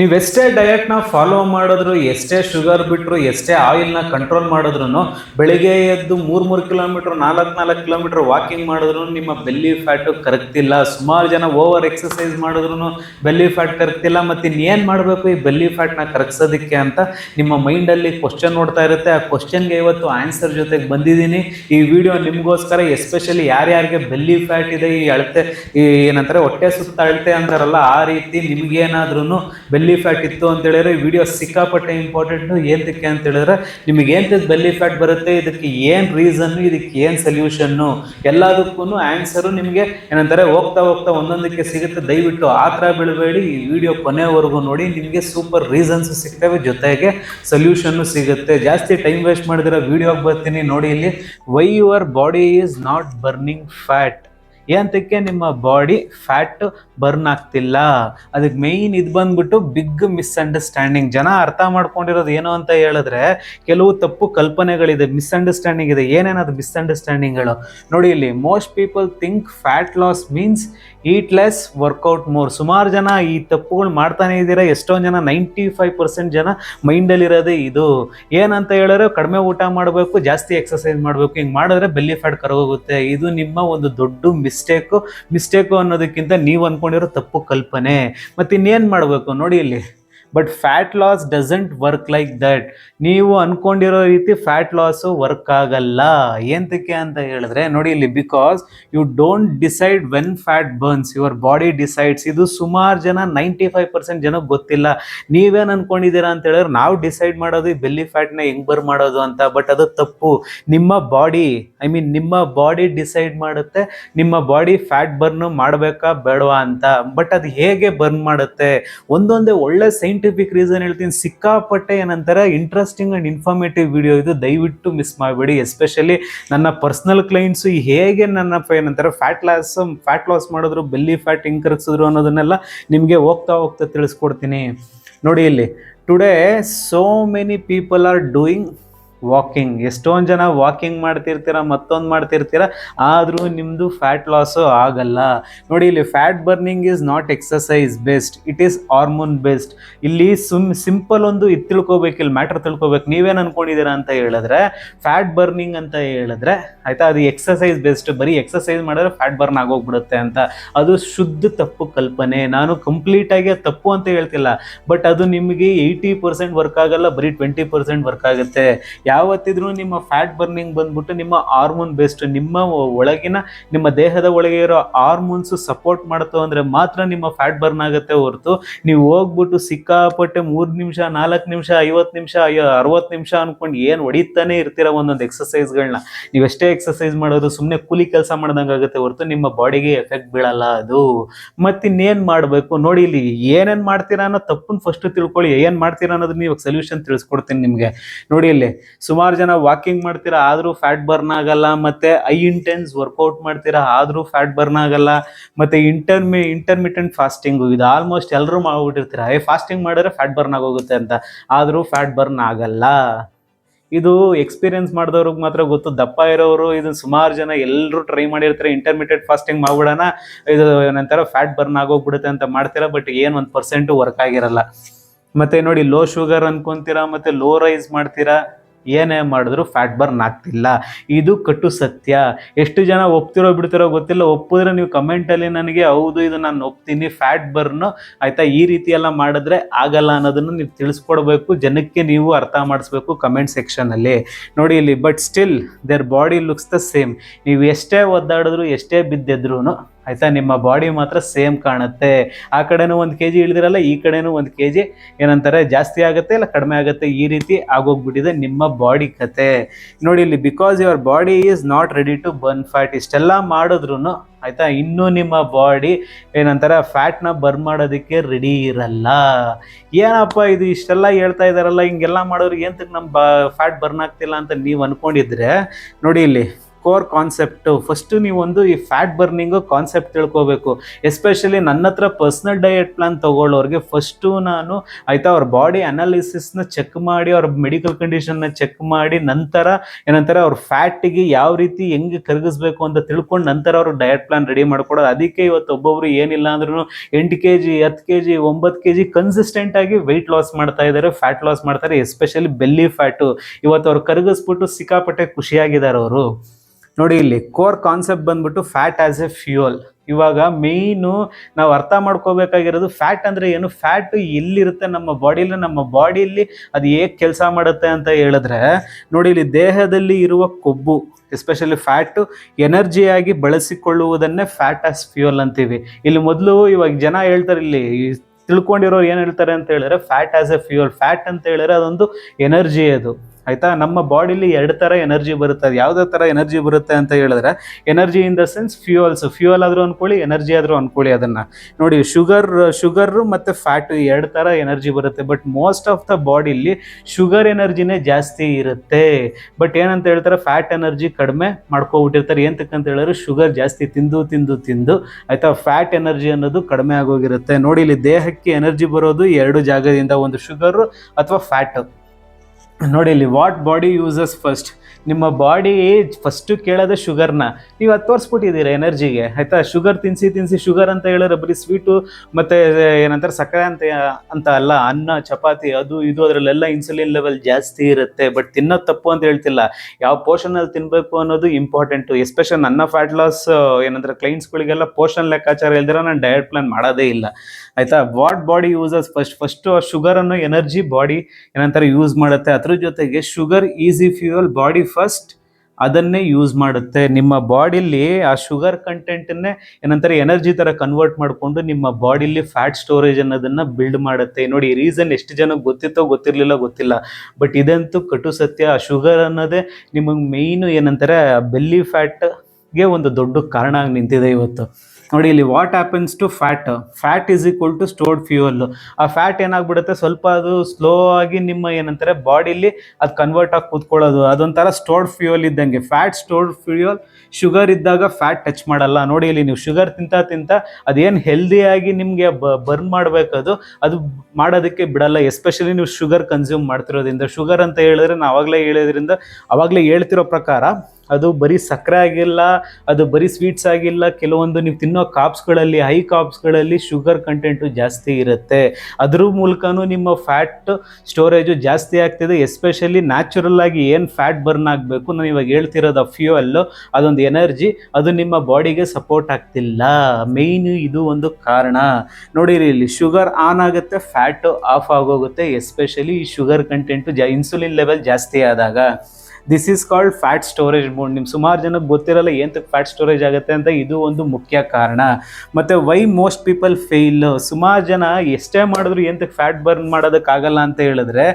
ನೀವು ಎಷ್ಟೇ ಡಯಟ್ನ ಫಾಲೋ ಮಾಡಿದ್ರು, ಎಷ್ಟೇ ಶುಗರ್ ಬಿಟ್ಟರು ಎಷ್ಟೇ ಆಯಿಲ್ನ ಕಂಟ್ರೋಲ್ ಮಾಡಿದ್ರು ಬೆಳಿಗ್ಗೆ ಎದ್ದು ಮೂರು ಮೂರು ಕಿಲೋಮೀಟ್ರ್ ನಾಲ್ಕು ನಾಲ್ಕು ಕಿಲೋಮೀಟ್ರ್ ವಾಕಿಂಗ್ ಮಾಡಿದ್ರು ನಿಮ್ಮ ಬೆಲ್ಲಿ ಫ್ಯಾಟು ಕರಗ್ತಿಲ್ಲ. ಸುಮಾರು ಜನ ಓವರ್ ಎಕ್ಸಸೈಸ್ ಮಾಡಿದ್ರು ಬೆಲ್ಲಿ ಫ್ಯಾಟ್ ಕರಗ್ತಿಲ್ಲ. ಮತ್ತು ಇನ್ನೇನು ಮಾಡಬೇಕು ಈ ಬೆಲ್ಲಿ ಫ್ಯಾಟ್ನ ಕರಗ್ಸೋದಕ್ಕೆ ಅಂತ ನಿಮ್ಮ ಮೈಂಡಲ್ಲಿ ಕ್ವಶನ್ ನೋಡ್ತಾ ಇರುತ್ತೆ. ಆ ಕ್ವಶನ್ಗೆ ಇವತ್ತು ಆನ್ಸರ್ ಜೊತೆಗೆ ಬಂದಿದ್ದೀನಿ. ಈ ವಿಡಿಯೋ ನಿಮಗೋಸ್ಕರ ಎಸ್ಪೆಷಲಿ ಯಾರ್ಯಾರಿಗೆ ಬೆಲ್ಲಿ ಫ್ಯಾಟ್ ಇದೆ, ಈ ಅಳತೆ, ಈ ಏನಂತಾರೆ, ಹೊಟ್ಟೆ ಸುತ್ತ ಅಳತೆ ಅಂತಾರಲ್ಲ, ಆ ರೀತಿ ನಿಮಗೇನಾದ್ರೂ ಬೆಲ್ಲಿ ಫ್ಯಾಟ್ ಇತ್ತು ಅಂತ ಹೇಳಿದ್ರೆ ವಿಡಿಯೋ ಸಿಕ್ಕಾಪಟ್ಟೆ ಇಂಪಾರ್ಟೆಂಟ್ ಏನಕ್ಕೆ ಅಂತ ಹೇಳಿದ್ರೆ ನಿಮಗೆ ಏಂತಕ್ಕೆ ಬೆಲ್ಲಿ ಫ್ಯಾಟ್ ಬರುತ್ತೆ, ಇದಕ್ಕೆ ಏನು ರೀಸನ್ನು ಇದಕ್ಕೆ ಏನು ಸೊಲ್ಯೂಷನ್ನು ಎಲ್ಲದಕ್ಕೂ ಆನ್ಸರು ನಿಮಗೆ ಏನಂತಾರೆ ಹೋಗ್ತಾ ಹೋಗ್ತಾ ಒಂದೊಂದಕ್ಕೆ ಸಿಗುತ್ತೆ. ದಯವಿಟ್ಟು ಆ ಥರ ಬೀಳಬೇಡಿ. ಈ ವಿಡಿಯೋ ಕೊನೆವರೆಗೂ ನೋಡಿ, ನಿಮಗೆ ಸೂಪರ್ ರೀಸನ್ಸ್ ಸಿಗ್ತವೆ. ಜೊತೆಗೆ ಸೊಲ್ಯೂಷನ್ನು ಸಿಗುತ್ತೆ. ಜಾಸ್ತಿ ಟೈಮ್ ವೇಸ್ಟ್ ಮಾಡಿದ್ರೆ ವಿಡಿಯೋಗೆ ಬರ್ತೀನಿ. ನೋಡಿ ಇಲ್ಲಿ why your body is not burning fat ಏನಂತಕ್ಕೆ ನಿಮ್ಮ ಬಾಡಿ ಫ್ಯಾಟ್ ಬರ್ನ್ ಆಗ್ತಿಲ್ಲ? ಅದಕ್ಕೆ ಮೇಯ್ನ್ ಇದು ಬಂದ್ಬಿಟ್ಟು ಬಿಗ್ ಮಿಸ್ಅಂಡರ್ಸ್ಟ್ಯಾಂಡಿಂಗ್ ಜನ ಅರ್ಥ ಮಾಡ್ಕೊಂಡಿರೋದು ಏನು ಅಂತ ಹೇಳಿದ್ರೆ, ಕೆಲವು ತಪ್ಪು ಕಲ್ಪನೆಗಳಿದೆ ಮಿಸ್ಅಂಡರ್ಸ್ಟ್ಯಾಂಡಿಂಗ್ ಇದೆ. ಏನೇನದು ಮಿಸ್ಅಂಡರ್ಸ್ಟ್ಯಾಂಡಿಂಗ್ಗಳು ನೋಡಿ, ಇಲ್ಲಿ most people think fat loss means eat less workout more. ಸುಮಾರು ಜನ ಈ ತಪ್ಪುಗಳು ಮಾಡ್ತಾನೆ ಇದ್ದೀರಾ? ಎಷ್ಟೊಂದು ಜನ, ನೈಂಟಿ ಫೈವ್ ಪರ್ಸೆಂಟ್ ಜನ ಮೈಂಡಲ್ಲಿರೋದೇ ಇದು. ಏನಂತ ಹೇಳಿದ್ರೆ ಕಡಿಮೆ ಊಟ ಮಾಡಬೇಕು, ಜಾಸ್ತಿ ಎಕ್ಸಸೈಸ್ ಮಾಡಬೇಕು, ಹಿಂಗೆ ಮಾಡಿದ್ರೆ ಬೆಲ್ಲಿ ಫ್ಯಾಟ್ ಕರಗೋಗುತ್ತೆ. ಇದು ನಿಮ್ಮ ಒಂದು ದೊಡ್ಡ ಮಿಸ್ಟೇಕು. ಮಿಸ್ಟೇಕು ಅನ್ನೋದಕ್ಕಿಂತ ನೀವು ಅಂದ್ಕೊಂಡಿರೋ ತಪ್ಪು ಕಲ್ಪನೆ. ಮತ್ತು ಇನ್ನೇನು ಮಾಡಬೇಕು? ನೋಡಿ ಇಲ್ಲಿ. But fat loss doesn't work like that ನೀವು ಅನ್ಕೊಂಡಿರೋ ರೀತಿ ಫ್ಯಾಟ್ ಲಾಸು ವರ್ಕ್ ಆಗಲ್ಲ. ಏನಕ್ಕೆ ಅಂತ ಹೇಳಿದ್ರೆ, ನೋಡಿ ಇಲ್ಲಿ because you don't decide when fat burns your body decides ಇದು ಸುಮಾರು ಜನ ನೈಂಟಿ ಫೈವ್ ಪರ್ಸೆಂಟ್ ಜನಕ್ಕೆ ಗೊತ್ತಿಲ್ಲ. ನೀವೇನು ಅನ್ಕೊಂಡಿದ್ದೀರಾ ಅಂತ ಹೇಳಿದ್ರೆ, ನಾವು ಡಿಸೈಡ್ ಮಾಡೋದು ಈ ಬೆಲ್ಲಿ ಫ್ಯಾಟ್ನ ಹೆಂಗ್ ಬರ್ ಮಾಡೋದು ಅಂತ. ಬಟ್ ಅದು ತಪ್ಪು. ನಿಮ್ಮ ಬಾಡಿ ಐ ಮೀನ್ ನಿಮ್ಮ ಬಾಡಿ ಡಿಸೈಡ್ ಮಾಡುತ್ತೆ. ನಿಮ್ಮ ಬಾಡಿ ಫ್ಯಾಟ್ ಬರ್ನ್ ಮಾಡಬೇಕಾ ಬೇಡವಾ ಅಂತ. ಬಟ್ ಅದು ಹೇಗೆ ಬರ್ನ್ ಮಾಡುತ್ತೆ? ಒಂದೊಂದೇ ಒಳ್ಳೆ ಸೈಂಟಿಫಿಕ್ ರೀಸನ್ ಹೇಳ್ತೀನಿ. ಸಿಕ್ಕಾಪಟ್ಟೆ ಏನಂತಾರೆ ಇಂಟ್ರೆಸ್ಟಿಂಗ್ ಅಂಡ್ ಇನ್ಫಾರ್ಮೇಟಿವ್ ವಿಡಿಯೋ ಇದು ದಯವಿಟ್ಟು ಮಿಸ್ ಮಾಡಬೇಡಿ. ಎಸ್ಪೆಷಲಿ ನನ್ನ ಪರ್ಸ್ನಲ್ ಕ್ಲೈಂಟ್ಸು ಹೇಗೆ ನನ್ನ ಏನಂತಾರೆ ಫ್ಯಾಟ್ ಲಾಸ್ ಫ್ಯಾಟ್ ಲಾಸ್ ಮಾಡಿದ್ರು ಬೆಲ್ಲಿ ಫ್ಯಾಟ್ ಹಿಂಗೆ ಅನ್ನೋದನ್ನೆಲ್ಲ ನಿಮಗೆ ಹೋಗ್ತಾ ಹೋಗ್ತಾ ತಿಳಿಸ್ಕೊಡ್ತೀನಿ. ನೋಡಿ ಇಲ್ಲಿ today so many people are doing walking ಎಷ್ಟೊಂದು ಜನ ವಾಕಿಂಗ್ ಮಾಡ್ತಿರ್ತೀರ, ಮತ್ತೊಂದು ಮಾಡ್ತಿರ್ತೀರ, ಆದರೂ ನಿಮ್ಮದು ಫ್ಯಾಟ್ ಲಾಸು ಆಗಲ್ಲ. ನೋಡಿ, ಇಲ್ಲಿ fat burning is not exercise best it is hormone best ಇಲ್ಲಿ ಸುಮ್ ಸಿಂಪಲ್ ಒಂದು ಇದು ತಿಳ್ಕೊಬೇಕು, ಇಲ್ಲಿ ಮ್ಯಾಟ್ರ್ ತಿಳ್ಕೊಬೇಕು. ನೀವೇನು ಅನ್ಕೊಂಡಿದ್ದೀರಾ ಅಂತ ಹೇಳಿದ್ರೆ ಫ್ಯಾಟ್ ಬರ್ನಿಂಗ್ ಅಂತ ಹೇಳಿದ್ರೆ, ಆಯ್ತಾ, ಅದು ಎಕ್ಸಸೈಸ್ ಬೆಸ್ಟ್ ಬರೀ ಎಕ್ಸಸೈಸ್ ಮಾಡಿದ್ರೆ ಫ್ಯಾಟ್ ಬರ್ನ್ ಆಗೋಗ್ಬಿಡುತ್ತೆ ಅಂತ. ಅದು ಶುದ್ಧ ತಪ್ಪು ಕಲ್ಪನೆ. ನಾನು ಕಂಪ್ಲೀಟಾಗಿ ತಪ್ಪು ಅಂತ ಹೇಳ್ತಿಲ್ಲ. ಬಟ್ ಅದು ನಿಮಗೆ ಏಯ್ಟಿ ಪರ್ಸೆಂಟ್ ವರ್ಕ್ ಆಗಲ್ಲ, ಬರೀ ಟ್ವೆಂಟಿ ಪರ್ಸೆಂಟ್ ವರ್ಕ್ ಆಗುತ್ತೆ. ಯಾವತ್ತಿದ್ರೂ ನಿಮ್ಮ ಫ್ಯಾಟ್ ಬರ್ನಿಂಗ್ ಬಂದ್ಬಿಟ್ಟು ನಿಮ್ಮ ಹಾರ್ಮೋನ್ ಬೇಸ್ಡ್ ನಿಮ್ಮ ಒಳಗಿನ, ನಿಮ್ಮ ದೇಹದ ಒಳಗೆ ಇರೋ ಹಾರ್ಮೋನ್ಸ್ ಸಪೋರ್ಟ್ ಮಾಡ್ತು ಅಂದ್ರೆ ಮಾತ್ರ ನಿಮ್ಮ ಫ್ಯಾಟ್ ಬರ್ನ್ ಆಗುತ್ತೆ ಹೊರತು ನೀವು ಹೋಗ್ಬಿಟ್ಟು ಸಿಕ್ಕಾಪಟ್ಟೆ ಮೂರ್ ನಿಮಿಷ, ನಾಲ್ಕು ನಿಮಿಷ, ಐವತ್ತು ನಿಮಿಷ ಅರವತ್ತು ನಿಮಿಷ ಅನ್ಕೊಂಡು ಏನು ಹೊಡಿತಾನೆ ಇರ್ತೀರ ಒಂದೊಂದು ಎಕ್ಸಸೈಸ್ಗಳನ್ನ ನೀವ್ ಎಷ್ಟೇ ಎಕ್ಸಸೈಸ್ ಮಾಡೋದು ಸುಮ್ಮನೆ ಕೂಲಿ ಕೆಲಸ ಮಾಡ್ದಂಗೆ ಆಗುತ್ತೆ ಹೊರತು ನಿಮ್ಮ ಬಾಡಿಗೆ ಎಫೆಕ್ಟ್ ಬೀಳಲ್ಲ ಅದು. ಮತ್ತಿನ್ನೇನು ಮಾಡಬೇಕು? ನೋಡಿ ಇಲ್ಲಿ ಏನೇನು ಮಾಡ್ತೀರಾ ಅನ್ನೋ ತಪ್ಪನ್ನು ಫಸ್ಟ್ ತಿಳ್ಕೊಳ್ಳಿ. ಏನು ಮಾಡ್ತೀರಾ ಅನ್ನೋದು ನೀವು ಸೊಲ್ಯೂಷನ್ ತಿಳಿಸ್ಕೊಡ್ತೀನಿ ನಿಮಗೆ. ನೋಡಿ ಇಲ್ಲಿ ಸುಮಾರು ಜನ ವಾಕಿಂಗ್ ಮಾಡ್ತೀರಾ, ಆದರೂ ಫ್ಯಾಟ್ ಬರ್ನ್ ಆಗಲ್ಲ, ಮತ್ತೆ ಐ ಇಂಟೆನ್ಸ್ ವರ್ಕೌಟ್ ಮಾಡ್ತೀರಾ, ಆದರೂ ಫ್ಯಾಟ್ ಬರ್ನ್ ಆಗಲ್ಲ, ಮತ್ತೆ ಇಂಟರ್ಮಿ ಇಂಟರ್ಮಿಟೆಂಟ್ ಫಾಸ್ಟಿಂಗು ಇದು ಆಲ್ಮೋಸ್ಟ್ ಎಲ್ಲರೂ ಮಾಡ್ಬಿಟ್ಟಿರ್ತೀರ. ಏ ಫಾಸ್ಟಿಂಗ್ ಮಾಡಿದ್ರೆ ಫ್ಯಾಟ್ ಬರ್ನ್ ಆಗೋಗುತ್ತೆ ಅಂತ, ಆದರೂ ಫ್ಯಾಟ್ ಬರ್ನ್ ಆಗಲ್ಲ. ಇದು ಎಕ್ಸ್ಪೀರಿಯನ್ಸ್ ಮಾಡಿದವ್ರಿಗೆ ಮಾತ್ರ ಗೊತ್ತು, ದಪ್ಪ ಇರೋರು ಇದು ಸುಮಾರು ಜನ ಎಲ್ಲರೂ ಟ್ರೈ ಮಾಡಿರ್ತಾರೆ ಇಂಟರ್ಮಿಡಿಯೇಟ್ ಫಾಸ್ಟಿಂಗ್ ಮಾಡ್ಬಿಡೋಣ, ಇದು ಏನಂತಾರೆ ಫ್ಯಾಟ್ ಬರ್ನ್ ಆಗೋಗ್ಬಿಡುತ್ತೆ ಅಂತ ಮಾಡ್ತೀರಾ ಬಟ್ ಏನು ಒಂದು ಪರ್ಸೆಂಟು ವರ್ಕ್ ಆಗಿರಲ್ಲ. ಮತ್ತೆ ನೋಡಿ ಲೋ ಶುಗರ್ ಅನ್ಕೊಂತೀರಾ, ಮತ್ತೆ ಲೋ ರೈಸ್ ಮಾಡ್ತೀರಾ ಏನೇ ಮಾಡಿದ್ರು ಫ್ಯಾಟ್ ಬರ್ನ್ ಆಗ್ತಿಲ್ಲ. ಇದು ಕಟ್ಟು ಸತ್ಯ. ಎಷ್ಟು ಜನ ಒಪ್ತಿರೋ ಬಿಡ್ತಿರೋ ಗೊತ್ತಿಲ್ಲ. ಒಪ್ಪಿದ್ರೆ ನೀವು ಕಮೆಂಟಲ್ಲಿ ನನಗೆ, ಹೌದು, ಇದು ನಾನು ಒಪ್ತೀನಿ. ಫ್ಯಾಟ್ ಬರ್ನು ಆಯಿತಾ? ಈ ರೀತಿ ಎಲ್ಲ ಮಾಡಿದ್ರೆ ಆಗಲ್ಲ ಅನ್ನೋದನ್ನು ನೀವು ತಿಳಿಸ್ಕೊಡ್ಬೇಕು. ಜನಕ್ಕೆ ನೀವು ಅರ್ಥ ಮಾಡಿಸ್ಬೇಕು ಕಮೆಂಟ್ ಸೆಕ್ಷನಲ್ಲಿ ನೋಡಿ ಇಲ್ಲಿ but still there body looks the same ನೀವು ಎಷ್ಟೇ ಒದ್ದಾಡಿದ್ರು, ಎಷ್ಟೇ ಬಿದ್ದೆದ್ರು ಆಯ್ತಾ? ನಿಮ್ಮ ಬಾಡಿ ಮಾತ್ರ ಸೇಮ್ ಕಾಣುತ್ತೆ. ಆ ಕಡೆನೂ ಒಂದು ಕೆ ಜಿ ಇಳಿದಿರಲ್ಲ, ಈ ಕಡೆನೂ ಒಂದು ಕೆ ಜಿ ಏನಂತಾರೆ, ಜಾಸ್ತಿ ಆಗುತ್ತೆ ಇಲ್ಲ ಕಡಿಮೆ ಆಗುತ್ತೆ? ಈ ರೀತಿ ಆಗೋಗ್ಬಿಟ್ಟಿದೆ ನಿಮ್ಮ ಬಾಡಿ ಕತೆ. ನೋಡಿ ಇಲ್ಲಿ because your body is not ready to burn fat ಇಷ್ಟೆಲ್ಲ ಮಾಡಿದ್ರು ಆಯ್ತಾ? ಇನ್ನೂ ನಿಮ್ಮ ಬಾಡಿ ಏನಂತಾರೆ ಫ್ಯಾಟ್ನ ಬರ್ನ್ ಮಾಡೋದಕ್ಕೆ ರೆಡಿ ಇರಲ್ಲ. ಏನಪ್ಪ ಇದು? ಇಷ್ಟೆಲ್ಲ ಹೇಳ್ತಾ ಇದಾರಲ್ಲ, ಹಿಂಗೆಲ್ಲ ಮಾಡೋರು ಏನಂತ ನಮ್ಮ ಬಾ ಫ್ಯಾಟ್ ಬರ್ನ್ ಆಗ್ತಿಲ್ಲ ಅಂತ ನೀವು ಅನ್ಕೊಂಡಿದ್ರೆ, ನೋಡಿ ಇಲ್ಲಿ ಕೋರ್ ಕಾನ್ಸೆಪ್ಟು ಫಸ್ಟು ನೀವೊಂದು ಈ ಫ್ಯಾಟ್ ಬರ್ನಿಂಗು ಕಾನ್ಸೆಪ್ಟ್ ತಿಳ್ಕೋಬೇಕು. ಎಸ್ಪೆಷಲಿ ನನ್ನ ಹತ್ರ ಪರ್ಸ್ನಲ್ ಡಯಟ್ ಪ್ಲಾನ್ ತಗೊಳ್ಳೋರಿಗೆ ಫಸ್ಟು ನಾನು ಆಯಿತಾ ಅವ್ರ ಬಾಡಿ ಅನಾಲಿಸಿಸ್ನ ಚೆಕ್ ಮಾಡಿ, ಅವ್ರ ಮೆಡಿಕಲ್ ಕಂಡೀಷನ್ನ ಚೆಕ್ ಮಾಡಿ, ನಂತರ ಏನಂತಾರೆ ಅವ್ರ ಫ್ಯಾಟಿಗೆ ಯಾವ ರೀತಿ ಹೆಂಗೆ ಕರಗಿಸ್ಬೇಕು ಅಂತ ತಿಳ್ಕೊಂಡು ನಂತರ ಅವರು ಡಯಟ್ ಪ್ಲಾನ್ ರೆಡಿ ಮಾಡ್ಕೊಡೋದು. ಅದಕ್ಕೆ ಇವತ್ತು ಒಬ್ಬೊಬ್ರು ಏನಿಲ್ಲ ಅಂದ್ರೂ ಎಂಟು ಕೆ ಜಿ ಹತ್ತು ಕೆ ಜಿ ಒಂಬತ್ತು ಕೆ ಜಿ ಕನ್ಸಿಸ್ಟೆಂಟ್ ಆಗಿ ವೆಯ್ಟ್ ಲಾಸ್ ಮಾಡ್ತಾ ಇದ್ದಾರೆ ಫ್ಯಾಟ್ ಲಾಸ್ ಮಾಡ್ತಾರೆ ಎಸ್ಪೆಷಲಿ ಬೆಲ್ಲಿ ಫ್ಯಾಟು ಇವತ್ತು ಅವ್ರು ಕರಗಿಸ್ಬಿಟ್ಟು ಸಿಕ್ಕಾಪಟ್ಟೆ ಖುಷಿಯಾಗಿದ್ದಾರೆ ಅವರು. ನೋಡಿ ಇಲ್ಲಿ ಕೋರ್ ಕಾನ್ಸೆಪ್ಟ್ ಬಂದ್ಬಿಟ್ಟು ಫ್ಯಾಟ್ ಆಸ್ ಎ ಫ್ಯೂಯಲ್ ಇವಾಗ ಮೇಯ್ನು ನಾವು ಅರ್ಥ ಮಾಡ್ಕೋಬೇಕಾಗಿರೋದು ಫ್ಯಾಟ್ ಅಂದರೆ ಏನು? ಫ್ಯಾಟ್ ಎಲ್ಲಿರುತ್ತೆ ನಮ್ಮ ಬಾಡಿಲಿ ನಮ್ಮ ಬಾಡಿಯಲ್ಲಿ ಅದು ಹೇಗೆ ಕೆಲಸ ಮಾಡುತ್ತೆ ಅಂತ ಹೇಳಿದ್ರೆ, ನೋಡಿ ಇಲ್ಲಿ ದೇಹದಲ್ಲಿ ಇರುವ ಕೊಬ್ಬು ಎಸ್ಪೆಷಲಿ ಫ್ಯಾಟು ಎನರ್ಜಿಯಾಗಿ ಬಳಸಿಕೊಳ್ಳುವುದನ್ನೇ ಫ್ಯಾಟ್ ಆಸ್ ಫ್ಯೂಯಲ್ ಅಂತೀವಿ. ಇಲ್ಲಿ ಮೊದಲು ಇವಾಗ ಜನ ಹೇಳ್ತಾರೆ ಇಲ್ಲಿ ತಿಳ್ಕೊಂಡಿರೋರು ಏನು ಹೇಳ್ತಾರೆ ಅಂತ ಹೇಳಿದ್ರೆ fat as a fuel fat ಅಂತ ಹೇಳಿದ್ರೆ ಅದೊಂದು ಎನರ್ಜಿ ಅದು. ಆಯ್ತಾ? ನಮ್ಮ ಬಾಡಿಲಿ ಎರಡು ಥರ ಎನರ್ಜಿ ಬರುತ್ತೆ. ಅದು ಯಾವುದೇ ಥರ ಎನರ್ಜಿ ಬರುತ್ತೆ ಅಂತ ಹೇಳಿದ್ರೆ, energy in the sense fuels. Fuel ಆದರೂ ಅನ್ಕೊಳ್ಳಿ, ಎನರ್ಜಿ ಆದರೂ ಅನ್ಕೊಳ್ಳಿ ಅದನ್ನು. ನೋಡಿ, ಶುಗರ್, ಶುಗರು ಮತ್ತು ಫ್ಯಾಟ್ ಎರಡು ಥರ ಎನರ್ಜಿ ಬರುತ್ತೆ. ಬಟ್ ಮೋಸ್ಟ್ ಆಫ್ ದ ಬಾಡಿಲಿ ಶುಗರ್ ಎನರ್ಜಿನೇ ಜಾಸ್ತಿ ಇರುತ್ತೆ. ಬಟ್ ಏನಂತ ಹೇಳ್ತಾರೆ, ಫ್ಯಾಟ್ ಎನರ್ಜಿ ಕಡಿಮೆ ಮಾಡ್ಕೊಬಿಟ್ಟಿರ್ತಾರೆ. ಏನ್ತಕ್ಕಂತ ಹೇಳಿದ್ರೆ, ಶುಗರ್ ಜಾಸ್ತಿ ತಿಂದು ತಿಂದು ತಿಂದು, ಆಯಿತಾ? ಫ್ಯಾಟ್ ಎನರ್ಜಿ ಅನ್ನೋದು ಕಡಿಮೆ ಆಗೋಗಿರುತ್ತೆ. ನೋಡಿ, ಇಲ್ಲಿ ದೇಹಕ್ಕೆ ಎನರ್ಜಿ ಬರೋದು ಎರಡು ಜಾಗದಿಂದ. ಒಂದು ಶುಗರು ಅಥವಾ ಫ್ಯಾಟ್. ನೋಡಿ ಇಲ್ಲಿ ವಾಟ್ ಬಾಡಿ ಯೂಸಸ್ ಫಸ್ಟ್ ನಿಮ್ಮ ಬಾಡಿ ಫಸ್ಟು ಕೇಳೋದೆ ಶುಗರ್ನ ನೀವು ಅದು ತೋರಿಸ್ಬಿಟ್ಟಿದ್ದೀರಾ ಎನರ್ಜಿಗೆ, ಆಯಿತಾ? ಶುಗರ್ ತಿನ್ಸಿ ತಿನ್ಸಿ ಶುಗರ್ ಅಂತ ಹೇಳಿದ್ರೆ ಬರೀ ಸ್ವೀಟು ಮತ್ತು ಏನಂತಾರೆ, ಸಕ್ಕರೆ ಅಂತ ಅಂತ ಅಲ್ಲ, ಅನ್ನ, ಚಪಾತಿ, ಅದು, ಇದು, ಅದರಲ್ಲೆಲ್ಲ ಇನ್ಸುಲಿನ್ ಲೆವೆಲ್ ಜಾಸ್ತಿ ಇರುತ್ತೆ. ಬಟ್ ತಿನ್ನೋದು ತಪ್ಪು ಅಂತ ಹೇಳ್ತಿಲ್ಲ. ಯಾವ ಪೋರ್ಷನಲ್ಲಿ ತಿನ್ನಬೇಕು ಅನ್ನೋದು ಇಂಪಾರ್ಟೆಂಟು ಎಸ್ಪೆಷಲ್ ನನ್ನ ಫ್ಯಾಟ್ ಲಾಸ್ ಏನಂದ್ರೆ ಕ್ಲೈಂಟ್ಸ್ಗಳಿಗೆಲ್ಲ ಪೋರ್ಷನ್ ಲೆಕ್ಕಾಚಾರ ಇಲ್ದಿರ ನಾನು ಡಯಟ್ ಪ್ಲಾನ್ ಮಾಡೋದೇ ಇಲ್ಲ. ಆಯಿತಾ? What body uses first first ಆ ಶುಗರನ್ನು ಎನರ್ಜಿ ಬಾಡಿ ಏನಂತಾರೆ ಯೂಸ್ ಮಾಡುತ್ತೆ. ಅದ್ರ ಜೊತೆಗೆ sugar easy fuel body first ಅದನ್ನೇ ಯೂಸ್ ಮಾಡುತ್ತೆ. ನಿಮ್ಮ ಬಾಡಿಲಿ ಆ ಶುಗರ್ ಕಂಟೆಂಟನ್ನೇ ಏನಂತಾರೆ ಎನರ್ಜಿ ಥರ ಕನ್ವರ್ಟ್ ಮಾಡಿಕೊಂಡು ನಿಮ್ಮ ಬಾಡಿಲಿ ಫ್ಯಾಟ್ ಸ್ಟೋರೇಜ್ ಅನ್ನೋದನ್ನು ಬಿಲ್ಡ್ ಮಾಡುತ್ತೆ. ನೋಡಿ ರೀಸನ್ ಎಷ್ಟು ಜನಕ್ಕೆ ಗೊತ್ತಿತ್ತೋ ಗೊತ್ತಿರಲಿಲ್ಲ, ಗೊತ್ತಿಲ್ಲ. ಬಟ್ ಇದಂತೂ ಕಟು ಸತ್ಯ. ಆ ಶುಗರ್ ಅನ್ನೋದೇ ನಿಮಗೆ ಮೇಯ್ನು ಏನಂತಾರೆ ಬೆಲ್ಲಿ ಫ್ಯಾಟ್ಗೆ ಒಂದು ದೊಡ್ಡ ಕಾರಣ ಆಗಿ ನಿಂತಿದೆ ಇವತ್ತು. ನೋಡಿ ಇಲ್ಲಿ what happens to fat fat is equal to stored fuel ಆ ಫ್ಯಾಟ್ ಏನಾಗ್ಬಿಡುತ್ತೆ? ಸ್ವಲ್ಪ ಅದು ಸ್ಲೋ ಆಗಿ ನಿಮ್ಮ ಏನಂತಾರೆ ಬಾಡಿಲಿ ಅದು ಕನ್ವರ್ಟ್ ಆಗಿ ಕೂತ್ಕೊಳ್ಳೋದು. ಅದೊಂಥರ ಸ್ಟೋರ್ಡ್ ಫ್ಯೂಯಲ್ ಇದ್ದಂಗೆ. ಫ್ಯಾಟ್ ಸ್ಟೋರ್ಡ್ ಫ್ಯೂಯಲ್ ಶುಗರ್ ಇದ್ದಾಗ ಫ್ಯಾಟ್ ಟಚ್ ಮಾಡಲ್ಲ. ನೋಡಿ ಇಲ್ಲಿ ನೀವು ಶುಗರ್ ತಿಂತ ತಿಂತ ಅದೇನು ಹೆಲ್ದಿಯಾಗಿ ನಿಮಗೆ ಬರ್ನ್ ಮಾಡಬೇಕದು, ಅದು ಮಾಡೋದಕ್ಕೆ ಬಿಡಲ್ಲ. ಎಸ್ಪೆಷಲಿ ನೀವು ಶುಗರ್ ಕನ್ಸ್ಯೂಮ್ ಮಾಡ್ತಿರೋದ್ರಿಂದ. ಶುಗರ್ ಅಂತ ಹೇಳಿದ್ರೆ ನಾವು ಆವಾಗಲೇ ಹೇಳೋದ್ರಿಂದ, ಅವಾಗಲೇ ಹೇಳ್ತಿರೋ ಪ್ರಕಾರ ಅದು ಬರೀ ಸಕ್ಕರೆ ಆಗಿಲ್ಲ, ಅದು ಬರೀ ಸ್ವೀಟ್ಸ್ ಆಗಿಲ್ಲ, ಕೆಲವೊಂದು ನೀವು ತಿನ್ನೋ ಕಾಪ್ಸ್ಗಳಲ್ಲಿ ಹೈ ಕಾಪ್ಸ್ಗಳಲ್ಲಿ ಶುಗರ್ ಕಂಟೆಂಟು ಜಾಸ್ತಿ ಇರುತ್ತೆ. ಅದ್ರ ಮೂಲಕನೂ ನಿಮ್ಮ ಫ್ಯಾಟ್ ಸ್ಟೋರೇಜು ಜಾಸ್ತಿ ಆಗ್ತಿದೆ ಎಸ್ಪೆಷಲಿ ನ್ಯಾಚುರಲ್ ಆಗಿ ಏನು ಫ್ಯಾಟ್ ಬರ್ನ್ ಆಗಬೇಕು ನಾನು ಇವಾಗ ಹೇಳ್ತಿರೋದು ಫ್ಯೂಯಲ್ಲು ಅದೊಂದು ಎನರ್ಜಿ ಅದು ನಿಮ್ಮ ಬಾಡಿಗೆ ಸಪೋರ್ಟ್ ಆಗ್ತಿಲ್ಲ. ಮೇಯ್ನು ಇದು ಒಂದು ಕಾರಣ. ನೋಡಿರಿ, ಇಲ್ಲಿ ಶುಗರ್ ಆನ್ ಆಗುತ್ತೆ ಫ್ಯಾಟು ಆಫ್ ಆಗೋಗುತ್ತೆ ಎಸ್ಪೆಷಲಿ ಈ ಶುಗರ್ ಕಂಟೆಂಟು ಜಾ ಇನ್ಸುಲಿನ್ ಲೆವೆಲ್ ಜಾಸ್ತಿ ಆದಾಗ. This is called fat storage mode ನಿಮ್ಗೆ ಸುಮಾರು ಜನಕ್ಕೆ ಗೊತ್ತಿರಲ್ಲ ಏನು ಫ್ಯಾಟ್ ಸ್ಟೋರೇಜ್ ಆಗುತ್ತೆ ಅಂತ ಇದು ಒಂದು ಮುಖ್ಯ ಕಾರಣ. ಮತ್ತೆ ವೈ ಮೋಸ್ಟ್ ಪೀಪಲ್ ಫೇಲ್ ಸುಮಾರು ಜನ ಎಷ್ಟೇ ಮಾಡಿದ್ರು ಎಂತಕ್ಕೆ ಫ್ಯಾಟ್ ಬರ್ನ್ ಮಾಡೋದಕ್ಕಾಗಲ್ಲ ಅಂತ ಹೇಳಿದ್ರೆ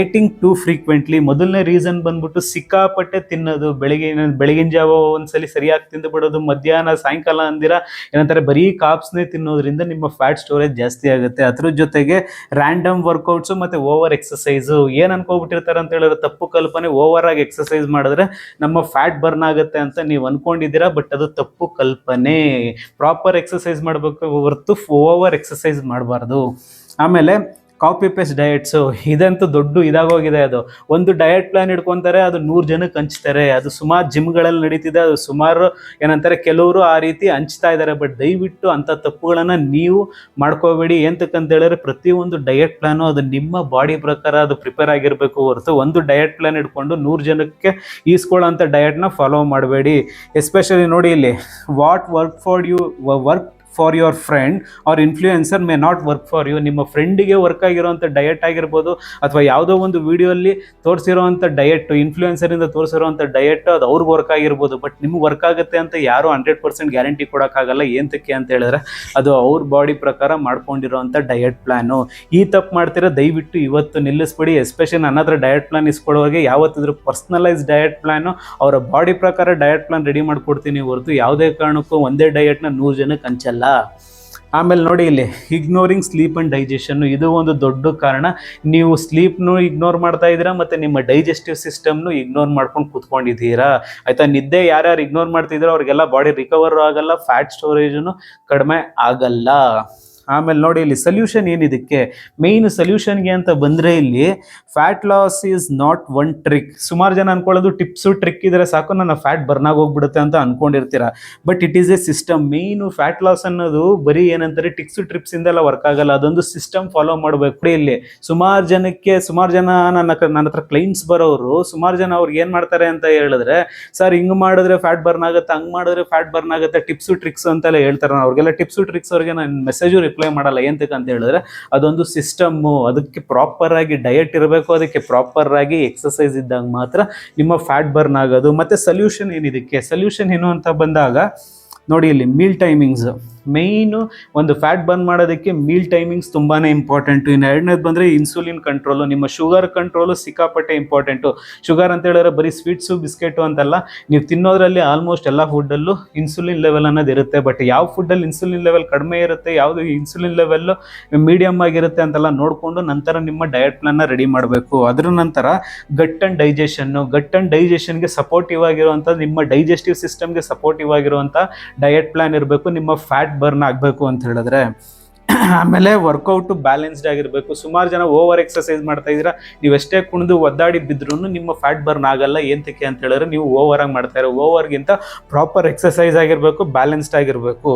ಏಟಿಂಗ್ ಟೂ ಫ್ರೀಕ್ವೆಂಟ್ಲಿ ಮೊದಲನೇ ರೀಸನ್ ಬಂದ್ಬಿಟ್ಟು ಸಿಕ್ಕಾಪಟ್ಟೆ ತಿನ್ನೋದು, ಬೆಳಿಗ್ಗೆ, ಬೆಳಗಿನ ಜಾವ ಒಂದ್ಸಲಿ ಸರಿಯಾಗಿ ತಿಂದು ಬಿಡೋದು, ಮಧ್ಯಾಹ್ನ, ಸಾಯಂಕಾಲ ಅಂದಿರ ಏನಂತಾರೆ ಬರೀ ಕಾಪ್ಸ್ನೇ ತಿನ್ನೋದ್ರಿಂದ ನಿಮ್ಮ ಫ್ಯಾಟ್ ಸ್ಟೋರೇಜ್ ಜಾಸ್ತಿ ಆಗುತ್ತೆ. ಅದ್ರ ಜೊತೆಗೆ ರ್ಯಾಂಡಮ್ ವರ್ಕೌಟ್ಸು ಮತ್ತು ಓವರ್ ಎಕ್ಸಸೈಸು ಏನು ಅನ್ಕೋಬಿಟ್ಟಿರ್ತಾರೆ ಅಂತ ಹೇಳಿದ್ರೆ ತಪ್ಪು ಕಲ್ಪನೆ ಓವರ್ ಆಗಿ ಎಕ್ಸಸೈಸ್ ಮಾಡಿದ್ರೆ ನಮ್ಮ ಫ್ಯಾಟ್ ಬರ್ನ್ ಆಗುತ್ತೆ ಅಂತ ನೀವು ಅನ್ಕೊಂಡಿದ್ದೀರಾ ಬಟ್ ಅದು ತಪ್ಪು ಕಲ್ಪನೆ. ಪ್ರಾಪರ್ ಎಕ್ಸಸೈಸ್ ಮಾಡಬೇಕು ಹೊರತು ಓವರ್ ಎಕ್ಸಸೈಸ್ ಮಾಡಬಾರ್ದು. ಆಮೇಲೆ ಕಾಪಿ ಪೇಸ್ಟ್ ಡಯಟ್ಸು ಇದಂತೂ ದೊಡ್ಡ ಇದಾಗೋಗಿದೆ ಅದು. ಒಂದು ಡಯಟ್ ಪ್ಲಾನ್ ಇಟ್ಕೊತಾರೆ, ಅದು ನೂರು ಜನಕ್ಕೆ ಹಂಚ್ತಾರೆ. ಅದು ಸುಮಾರು ಜಿಮ್ಗಳಲ್ಲಿ ನಡೀತಿದೆ, ಅದು ಸುಮಾರು ಏನಂತಾರೆ, ಕೆಲವರು ಆ ರೀತಿ ಹಂಚ್ತಾ ಇದ್ದಾರೆ ಬಟ್ ದಯವಿಟ್ಟು ಅಂಥ ತಪ್ಪುಗಳನ್ನು ನೀವು ಮಾಡ್ಕೋಬೇಡಿ. ಎಂತಕ್ಕಂತ ಹೇಳಿದ್ರೆ, ಪ್ರತಿಯೊಂದು ಡಯಟ್ ಪ್ಲಾನು ಅದು ನಿಮ್ಮ ಬಾಡಿ ಪ್ರಕಾರ ಅದು ಪ್ರಿಪೇರ್ ಆಗಿರಬೇಕು ಹೊರತು. ಒಂದು ಡಯಟ್ ಪ್ಲಾನ್ ಇಟ್ಕೊಂಡು ನೂರು ಜನಕ್ಕೆ ಈಸ್ಕೊಳ್ಳೋಂಥ ಡಯಟ್ನ ಫಾಲೋ ಮಾಡಬೇಡಿ. ಎಸ್ಪೆಷಲಿ ನೋಡಿ ಇಲ್ಲಿ what work for you work for your friend ಅವ್ರ influencer may not work for you ನಿಮ್ಮ ಫ್ರೆಂಡಿಗೆ ವರ್ಕ್ ಆಗಿರೋಂಥ ಡಯಟ್ ಆಗಿರ್ಬೋದು ಅಥವಾ ಯಾವುದೋ ಒಂದು ವಿಡಿಯೋಲ್ಲಿ ತೋರಿಸಿರೋವಂಥ ಡಯಟ್ ಇನ್ಫ್ಲೂಯೆನ್ಸರಿಂದ ತೋರಿಸಿರೋವಂಥ ಡಯಟ್ ಅದು ಅವ್ರಿಗೆ ವರ್ಕ್ ಆಗಿರ್ಬೋದು. ಬಟ್ ನಿಮ್ಗೆ ವರ್ಕ್ ಆಗುತ್ತೆ ಅಂತ ಯಾರು ಹಂಡ್ರೆಡ್ ಪರ್ಸೆಂಟ್ ಗ್ಯಾರಂಟಿ ಕೊಡೋಕ್ಕಾಗಲ್ಲ. ಏಂತಕ್ಕೆ ಅಂತ ಹೇಳಿದ್ರೆ ಅದು ಅವ್ರ ಬಾಡಿ ಪ್ರಕಾರ ಮಾಡ್ಕೊಂಡಿರೋವಂಥ ಡಯಟ್ ಪ್ಲ್ಯಾನು ಈ ತಪ್ಪು ಮಾಡ್ತಿರೋ? ದಯವಿಟ್ಟು ಇವತ್ತು ನಿಲ್ಲಿಸ್ಬಿಡಿ. ಎಸ್ಪೆಷಲಿ ನನ್ನ ಡಯಟ್ ಪ್ಲಾನ್ ಇಸ್ಕೊಳ್ಳೋರಿಗೆ ಯಾವತ್ತಿದ್ರು ಪರ್ಸ್ನಲೈಸ್ ಡಯಟ್ ಪ್ಲ್ಯಾನು ಅವರ ಬಾಡಿ ಪ್ರಕಾರ ಡಯಟ್ ಪ್ಲಾನ್ ರೆಡಿ ಮಾಡ್ಕೊಡ್ತೀನಿ ಹೊರತು ಯಾವುದೇ ಕಾರಣಕ್ಕೂ ಒಂದೇ ಡಯಟ್ನ ನೂರು ಜನಕ್ಕೆ ಹಂಚಲ್ಲ. ಆಮೇಲೆ ನೋಡಿ ಇಲ್ಲಿ ಇಗ್ನೋರಿಂಗ್ ಸ್ಲೀಪ್ ಅಂಡ್ ಡೈಜೆಷನ್ ಇದು ಒಂದು ದೊಡ್ಡ ಕಾರಣ. ನೀವು ಸ್ಲೀಪ್ನು ಇಗ್ನೋರ್ ಮಾಡ್ತಾ ಇದ್ದೀರಾ ಮತ್ತು ನಿಮ್ಮ ಡೈಜೆಸ್ಟಿವ್ ಸಿಸ್ಟಮ್ನು ಇಗ್ನೋರ್ ಮಾಡ್ಕೊಂಡು ಕೂತ್ಕೊಂಡಿದ್ದೀರಾ? ಆಯಿತಾ, ನಿದ್ದೆ ಯಾರ್ಯಾರು ಇಗ್ನೋರ್ ಮಾಡ್ತಿದ್ದೀರೋ ಅವ್ರಿಗೆಲ್ಲ ಬಾಡಿ ರಿಕವರ್ ಆಗಲ್ಲ ಫ್ಯಾಟ್ ಸ್ಟೋರೇಜನ್ನು ಕಡಿಮೆ ಆಗಲ್ಲ. ಆಮೇಲೆ ನೋಡಿ ಇಲ್ಲಿ ಸೊಲ್ಯೂಷನ್ ಏನಿದಕ್ಕೆ? ಮೇಯ್ನ್ ಸೊಲ್ಯೂಷನ್ಗೆ ಅಂತ ಬಂದರೆ ಇಲ್ಲಿ fat loss is not one trick ಸುಮಾರು ಜನ ಅನ್ಕೊಳ್ಳೋದು ಟಿಪ್ಸು ಟ್ರಿಕ್ ಇದ್ರೆ ಸಾಕು, ನನ್ನ ಫ್ಯಾಟ್ ಬರ್ನಾಗ ಹೋಗ್ಬಿಡುತ್ತೆ ಅಂತ ಅನ್ಕೊಂಡಿರ್ತೀರ. But it is a system main fat loss ಅನ್ನೋದು ಬರೀ ಏನಂತಾರೆ ಟಿಕ್ಸು ಟ್ರಿಪ್ಸ್ ಇಂದೆಲ್ಲ ವರ್ಕ್ ಆಗಲ್ಲ. ಅದೊಂದು ಸಿಸ್ಟಮ್ ಫಾಲೋ ಮಾಡಬೇಕು. ಇಲ್ಲಿ ಸುಮಾರು ಜನಕ್ಕೆ, ಸುಮಾರು ಜನ ನನ್ನ ನನ್ನ ಹತ್ರ ಕ್ಲೈಂಟ್ಸ್ ಬರೋರು, ಸುಮಾರು ಜನ ಅವ್ರಿಗೆ ಏನು ಮಾಡ್ತಾರೆ ಅಂತ ಹೇಳಿದ್ರೆ, ಸರ್, ಹಿಂಗೆ ಮಾಡಿದ್ರೆ ಫ್ಯಾಟ್ ಬರ್ನ್ ಆಗುತ್ತೆ, ಹಂಗೆ ಮಾಡಿದ್ರೆ ಫ್ಯಾಟ್ ಬರ್ನ್ ಆಗುತ್ತೆ ಟಿಪ್ಸು ಟ್ರಿಕ್ಸ್ ಅಂತೆಲ್ಲ ಹೇಳ್ತಾರೆ. ಅವ್ರಿಗೆಲ್ಲ ಟಿಪ್ಸು ಟ್ರಿಕ್ಸ್ ಅವ್ರಿಗೆ ನಾನು ಮೆಸೇಜು ರಿಪ್ಲೈ ಮಾಡಲ್ಲ. ಏನಂತಕ್ಕೆ ಅಂತ ಹೇಳಿದ್ರೆ, ಅದೊಂದು ಸಿಸ್ಟಮ್ಮು ಅದಕ್ಕೆ ಪ್ರಾಪರ್ ಆಗಿ ಡಯಟ್ ಇರಬೇಕು, ಅದಕ್ಕೆ ಪ್ರಾಪರ್ ಆಗಿ ಎಕ್ಸಸೈಸ್ ಇದ್ದಾಗ ಮಾತ್ರ ನಿಮ್ಮ ಫ್ಯಾಟ್ ಬರ್ನ್ ಆಗೋದು. ಮತ್ತೆ ಸೊಲ್ಯೂಷನ್ ಏನಿದಕ್ಕೆ ಸೊಲ್ಯೂಷನ್ ಏನು ಅಂತ ಬಂದಾಗ ನೋಡಿ ಇಲ್ಲಿ ಮೀಲ್ ಟೈಮಿಂಗ್ಸ್ ಮೇಯ್ನು ಒಂದು ಫ್ಯಾಟ್ ಬರ್ನ್ ಮಾಡೋದಕ್ಕೆ ಮೀಲ್ ಟೈಮಿಂಗ್ಸ್ ತುಂಬಾ ಇಂಪಾರ್ಟೆಂಟು ಇನ್ನು ಎರಡನೇದು ಬಂದರೆ ಇನ್ಸುಲಿನ್ ಕಂಟ್ರೋಲು ನಿಮ್ಮ ಶುಗರ್ ಕಂಟ್ರೋಲು ಸಿಕ್ಕಾಪಟ್ಟೆ ಇಂಪಾರ್ಟೆಂಟು ಶುಗರ್ ಅಂತ ಹೇಳಿದ್ರೆ ಬರೀ ಸ್ವೀಟ್ಸು ಬಿಸ್ಕೆಟು ಅಂತಲ್ಲ, ನೀವು ತಿನ್ನೋದ್ರಲ್ಲಿ ಆಲ್ಮೋಸ್ಟ್ ಎಲ್ಲ ಫುಡ್ಡಲ್ಲೂ ಇನ್ಸುಲಿನ್ ಲೆವೆಲ್ ಅನ್ನೋದು ಇರುತ್ತೆ. ಬಟ್ ಯಾವ ಫುಡ್ಡಲ್ಲಿ ಇನ್ಸುಲಿನ್ ಲೆವೆಲ್ ಕಡಿಮೆ ಇರುತ್ತೆ, ಯಾವುದು ಇನ್ಸುಲಿನ್ ಲೆವೆಲ್ಲು ಮೀಡಿಯಮ್ ಆಗಿರುತ್ತೆ ಅಂತೆಲ್ಲ ನೋಡಿಕೊಂಡು ನಂತರ ನಿಮ್ಮ ಡಯಟ್ ಪ್ಲಾನ್ನ ರೆಡಿ ಮಾಡಬೇಕು. ಅದರ ನಂತರ ಗಟ್ ಆ್ಯಂಡ್ ಡೈಜೆಷನ್ನು ಗಟ್ ಆ್ಯಂಡ್ ಡೈಜೆಷನ್ಗೆ ಸಪೋರ್ಟಿವ್ ಆಗಿರುವಂಥ ನಿಮ್ಮ ಡೈಜೆಸ್ಟಿವ್ ಸಿಸ್ಟಮ್ಗೆ ಸಪೋರ್ಟಿವ್ ಆಗಿರುವಂಥ ಡಯಟ್ ಪ್ಲಾನ್ ಇರಬೇಕು, ನಿಮ್ಮ ಫ್ಯಾಟ್ ಬರ್ನ್ ಆಗಬೇಕು ಅಂತ ಹೇಳಿದ್ರೆ, ಆಮೇಲೆ ವರ್ಕೌಟು ಬ್ಯಾಲೆನ್ಸ್ಡ್ ಆಗಿರಬೇಕು. ಸುಮಾರು ಜನ ಓವರ್ ಎಕ್ಸಸೈಸ್ ಮಾಡ್ತಾ ಇದ್ದೀರಾ. ನೀವು ಎಷ್ಟೇ ಕುಣಿದು ಒದ್ದಾಡಿ ಬಿದ್ರೂ ನಿಮ್ಮ ಫ್ಯಾಟ್ ಬರ್ನ್ ಆಗಲ್ಲ ಏಂತಕ್ಕೆ ಅಂತ ಹೇಳಿದ್ರೆ ನೀವು ಓವರ್ ಆಗಿ ಮಾಡ್ತಾ ಇರೋ ಓವರ್ಗಿಂತ ಪ್ರಾಪರ್ ಎಕ್ಸಸೈಸ್ ಆಗಿರಬೇಕು ಬ್ಯಾಲೆನ್ಸ್ಡ್ ಆಗಿರಬೇಕು.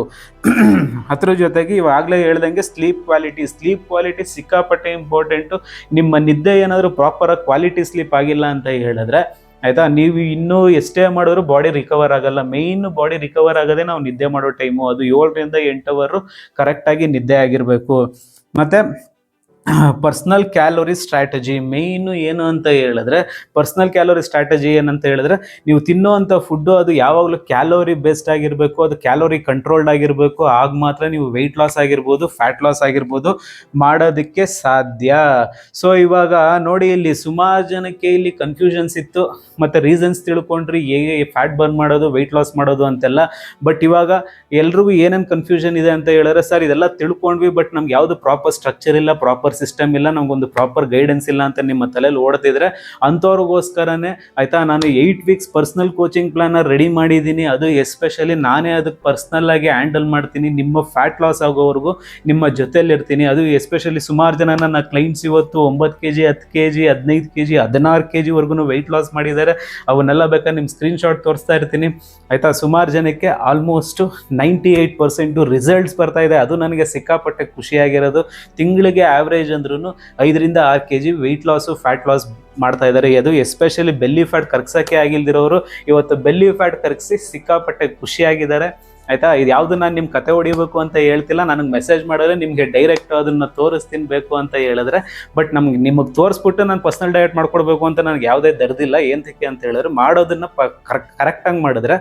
ಅದ್ರ ಜೊತೆಗೆ ಇವಾಗಲೇ ಹೇಳ್ದಂಗೆ ಸ್ಲೀಪ್ ಕ್ವಾಲಿಟಿ ಸ್ಲೀಪ್ ಕ್ವಾಲಿಟಿ ಸಿಕ್ಕಾಪಟ್ಟೆ ಇಂಪಾರ್ಟೆಂಟು ನಿಮ್ಮ ನಿದ್ದೆ ಏನಾದರೂ ಪ್ರಾಪರಾಗಿ ಕ್ವಾಲಿಟಿ ಸ್ಲೀಪ್ ಆಗಿಲ್ಲ ಅಂತ ಹೇಳಿದ್ರೆ ಆಯ್ತಾ? ನೀವು ಇನ್ನೂ ಎಷ್ಟೇ ಮಾಡಿದ್ರು ಬಾಡಿ ರಿಕವರ್ ಆಗಲ್ಲ. ಮೇಯ್ನ್ ಬಾಡಿ ರಿಕವರ್ ಆಗೋದೇ ನಾವು ನಿದ್ದೆ ಮಾಡೋ ಟೈಮು ಅದು ಏಳರಿಂದ ಎಂಟು ಅವರು ಕರೆಕ್ಟಾಗಿ ನಿದ್ದೆ ಆಗಿರಬೇಕು. ಮತ್ತು ಪರ್ಸ್ನಲ್ ಕ್ಯಾಲೋರಿ ಸ್ಟ್ರಾಟಜಿ ಮೇಯ್ನು ಏನು ಅಂತ ಹೇಳಿದ್ರೆ ಪರ್ಸ್ನಲ್ ಕ್ಯಾಲೋರಿ ಸ್ಟ್ರಾಟಜಿ ಏನಂತ ಹೇಳಿದ್ರೆ, ನೀವು ತಿನ್ನುವಂಥ ಫುಡ್ಡು ಅದು ಯಾವಾಗಲೂ ಕ್ಯಾಲೋರಿ ಬೇಸ್ಡ್ ಆಗಿರಬೇಕು, ಅದು ಕ್ಯಾಲೋರಿ ಕಂಟ್ರೋಲ್ಡ್ ಆಗಿರಬೇಕು. ಆಗ ಮಾತ್ರ ನೀವು ವೆಯ್ಟ್ ಲಾಸ್ ಆಗಿರ್ಬೋದು ಫ್ಯಾಟ್ ಲಾಸ್ ಆಗಿರ್ಬೋದು ಮಾಡೋದಕ್ಕೆ ಸಾಧ್ಯ. ಸೊ ಇವಾಗ ನೋಡಿ ಇಲ್ಲಿ ಸುಮಾರು ಜನಕ್ಕೆ ಇಲ್ಲಿ ಕನ್ಫ್ಯೂಷನ್ಸ್ ಇತ್ತು. ಮತ್ತು ರೀಸನ್ಸ್ ತಿಳ್ಕೊಂಡ್ರಿ ಹೇಗೆ ಫ್ಯಾಟ್ ಬರ್ನ್ ಮಾಡೋದು ವೆಯ್ಟ್ ಲಾಸ್ ಮಾಡೋದು ಅಂತೆಲ್ಲ. ಬಟ್ ಇವಾಗ ಎಲ್ರಿಗೂ ಏನೇನು ಕನ್ಫ್ಯೂಷನ್ ಇದೆ ಅಂತ ಹೇಳಿದ್ರೆ, ಸರ್, ಇದೆಲ್ಲ ತಿಳ್ಕೊಂಡ್ವಿ ಬಟ್ ನಮ್ಗೆ ಯಾವುದು ಪ್ರಾಪರ್ ಸ್ಟ್ರಕ್ಚರ್ ಇಲ್ಲ ಪ್ರಾಪರ್ ಸಿಸ್ಟಮ್ ಇಲ್ಲ, ನಮಗೊಂದು ಪ್ರಾಪರ್ ಗೈಡೆನ್ಸ್ ಇಲ್ಲ ಅಂತ ನಿಮ್ಮ ತಲೆಯಲ್ಲಿ ಓಡ್ತಿದ್ರೆ ಅಂಥವ್ರಿಗೋಸ್ಕರನೇ ಆಯ್ತಾ, ನಾನು eight weeks personal coaching plan ready ಮಾಡಿದ್ದೀನಿ. ಅದು ಎಸ್ಪೆಷಲಿ ನಾನೇ ಅದಕ್ಕೆ ಪರ್ಸ್ನಲ್ ಆಗಿ ಹ್ಯಾಂಡಲ್ ಮಾಡ್ತೀನಿ. ನಿಮ್ಮ ಫ್ಯಾಟ್ ಲಾಸ್ ಆಗೋವರೆಗೂ ನಿಮ್ಮ ಜೊತೆಲಿ ಇರ್ತೀನಿ ಅದು ಎಸ್ಪೆಷಲಿ ಸುಮಾರು ಜನ ನನ್ನ ಕ್ಲೈಂಟ್ಸ್ ಇವತ್ತು ಒಂಬತ್ತು ಕೆ ಜಿ ಹತ್ತು ಕೆ ಜಿ ಹದಿನೈದು ಕೆ ಜಿ ಹದಿನಾರು ಕೆ ಜಿವರೆಗೂ ವೆಯ್ಟ್ ಲಾಸ್ ಮಾಡಿದ್ದಾರೆ. ಅವನ್ನೆಲ್ಲ ಬೇಕಾದ್ರೆ ನಿಮ್ಮ ಸ್ಕ್ರೀನ್ಶಾಟ್ ತೋರಿಸ್ತಾ ಇರ್ತೀನಿ. ಆಯಿತಾ, ಸುಮಾರು ಜನಕ್ಕೆ almost ninety eight percent results ಬರ್ತಾ ಇದೆ. ಅದು ನನಗೆ ಸಿಕ್ಕಾಪಟ್ಟೆ ಖುಷಿಯಾಗಿರೋದು. ತಿಂಗಳಿಗೆ ಆವ್ರೇಜ್ ಅಂದ್ರೂ ಐದರಿಂದ ಆರು K G weight loss fat loss ಮಾಡ್ತಾ ಇದ್ದಾರೆ ಅದು ಎಸ್ಪೆಷಲಿ ಬೆಲ್ಲಿ ಫ್ಯಾಟ್ ಕರ್ಗ್ಸೋಕ್ಕೆ ಆಗಿಲ್ದಿರೋರು ಇವತ್ತು ಬೆಲ್ಲಿ ಫ್ಯಾಟ್ ಕರ್ಗಿಸಿ ಸಿಕ್ಕಾಪಟ್ಟೆ ಖುಷಿಯಾಗಿದ್ದಾರೆ. ಆಯಿತಾ? ಇದು ಯಾವುದು ನಾನು ನಿಮ್ಮ ಕತೆ ಹೊಡಿಬೇಕು ಅಂತ ಹೇಳ್ತಿಲ್ಲ. ನನಗೆ ಮೆಸೇಜ್ ಮಾಡಿದ್ರೆ ನಿಮಗೆ ಡೈರೆಕ್ಟ್ ಅದನ್ನು ತೋರಿಸ್ತೀನಿ ಬೇಕು ಅಂತ ಹೇಳಿದ್ರೆ. ಬಟ್ ನಮ್ಗೆ ನಿಮಗೆ ತೋರಿಸ್ಬಿಟ್ಟು ನಾನು ಪರ್ಸ್ನಲ್ ಡಯಟ್ ಮಾಡ್ಕೊಡ್ಬೇಕು ಅಂತ ನನಗೆ ಯಾವುದೇ ದರ್ದಿಲ್ಲ. ಏನಕ್ಕೆ ಅಂತ ಹೇಳಿದ್ರೆ ಮಾಡೋದನ್ನು ಪ ಕರೆಕ್ಟಾಗಿ ಮಾಡಿದ್ರೆ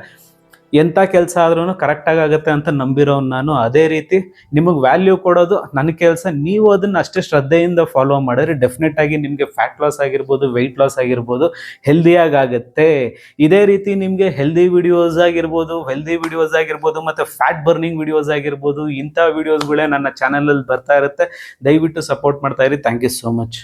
ಎಂಥ ಕೆಲಸ ಆದ್ರೂ ಕರೆಕ್ಟಾಗಿ ಆಗುತ್ತೆ ಅಂತ ನಂಬಿರೋನು ನಾನು. ಅದೇ ರೀತಿ ನಿಮಗೆ ವ್ಯಾಲ್ಯೂ ಕೊಡೋದು ನನ್ನ ಕೆಲಸ, ನೀವು ಅದನ್ನು ಅಷ್ಟೇ ಶ್ರದ್ಧೆಯಿಂದ ಫಾಲೋ ಮಾಡಿದ್ರೆ ಡೆಫಿನೆಟ್ ಆಗಿ ನಿಮಗೆ ಫ್ಯಾಟ್ ಲಾಸ್ ಆಗಿರ್ಬೋದು ವೆಯ್ಟ್ ಲಾಸ್ ಆಗಿರ್ಬೋದು ಹೆಲ್ದಿಯಾಗಿ ಆಗುತ್ತೆ. ಇದೇ ರೀತಿ ನಿಮಗೆ ಹೆಲ್ದಿ ವಿಡಿಯೋಸ್ ಆಗಿರ್ಬೋದು ಹೆಲ್ದಿ ವಿಡಿಯೋಸ್ ಆಗಿರ್ಬೋದು, ಮತ್ತು ಫ್ಯಾಟ್ ಬರ್ನಿಂಗ್ ವಿಡಿಯೋಸ್ ಆಗಿರ್ಬೋದು, ಇಂಥ ವಿಡಿಯೋಸ್ಗಳೇ ನನ್ನ ಚಾನಲಲ್ಲಿ ಬರ್ತಾ ಇರುತ್ತೆ. ದಯವಿಟ್ಟು ಸಪೋರ್ಟ್ ಮಾಡ್ತಾ ಇರಿ. Thank you so much